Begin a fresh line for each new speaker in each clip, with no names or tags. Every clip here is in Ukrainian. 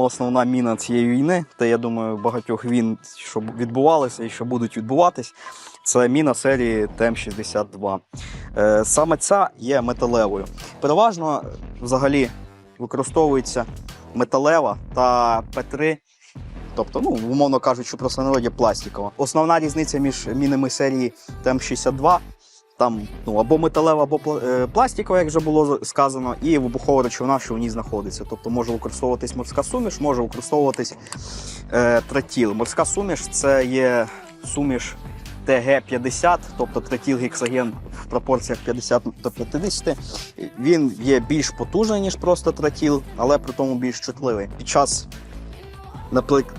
сама основна міна цієї війни, та я думаю, багатьох війн, що відбувалися і що будуть відбуватись, це міна серії ТМ-62. Е, Саме ця є металевою. Переважно взагалі використовується металева та П3. Тобто, ну, умовно кажучи, просто народі пластикова. Основна різниця між мінами серії ТМ-62 там ну, або металева, або е, пластикова, як вже було сказано, і вибухова речовина, що в ній знаходиться. Тобто може використовуватись морська суміш, може використовуватись е, тротіл. Морська суміш це є суміш ТГ-50, тобто тротіл гексаген в пропорціях 50 до 50. Він є більш потужний, ніж просто тротіл, але при тому більш чутливий. Під час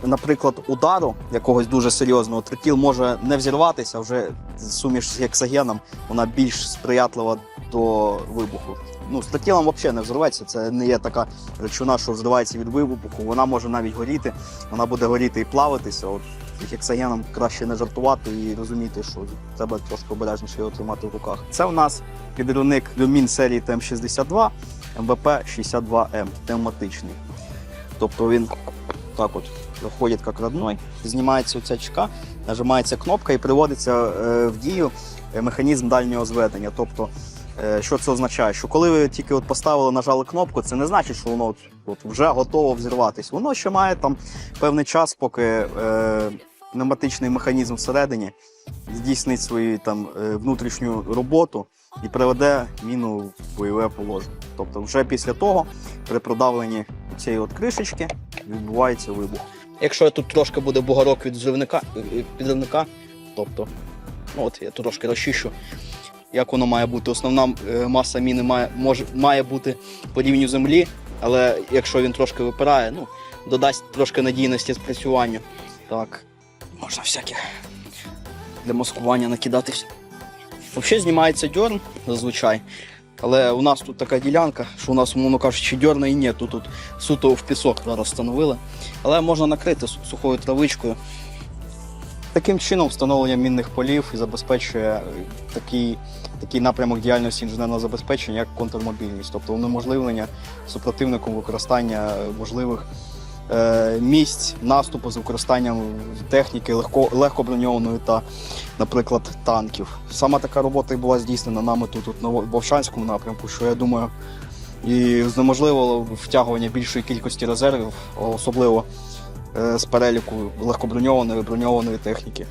наприклад, удару якогось дуже серйозного, тротіл може не взірватися, вже суміш з гексагеном вона більш сприятлива до вибуху. Ну, з тротілом взагалі не взорветься. Це не є така речовина, що взривається від вибуху. Вона може навіть горіти, вона буде горіти і плавитися. От гексагеном краще не жартувати і розуміти, що треба трошки обережніше його тримати в руках. Це у нас підривник люмін серії ТМ62 МВП-62М, тематичний. Тобто він так от проходить як родной, знімається оця чека, нажимається кнопка і приводиться е, в дію е, механізм дальнього зведення. Тобто, е, що це означає? Що коли ви тільки от поставили, нажали кнопку, це не значить, що воно от, от вже готово взірватися. Воно ще має там певний час, поки е, пневматичний механізм всередині здійснить свою там внутрішню роботу і приведе міну в бойове положення. Тобто, вже після того, при продавленні цієї от кришечки, відбувається вибух. Якщо тут трошки буде бугорок від взривника, е, підривника, тобто, ну от я трошки розчищу, як воно має бути. Основна е, маса міни має, може, має бути по рівню землі, але якщо він трошки випирає, ну, додасть трошки надійності спрацювання. Так, можна всяке для маскування накидатись. Взагалі знімається дьорн зазвичай. Але у нас тут така ділянка, що у нас, умовно кажучи, дьорна і ні. Тут, суто в пісок зараз встановили. Але можна накрити сухою травичкою. Таким чином встановлення мінних полів забезпечує е, такий, такий напрямок діяльності інженерного забезпечення, як контрмобільність, тобто унеможливлення супротивником використання е, можливих місць наступу з використанням техніки легко, легко броньованої та, наприклад, танків. Саме така робота і була здійснена нами тут, тут на Вовчанському напрямку, що я думаю, і знеможливило втягування більшої кількості резервів, особливо е, з переліку легкоброньованої броньованої техніки.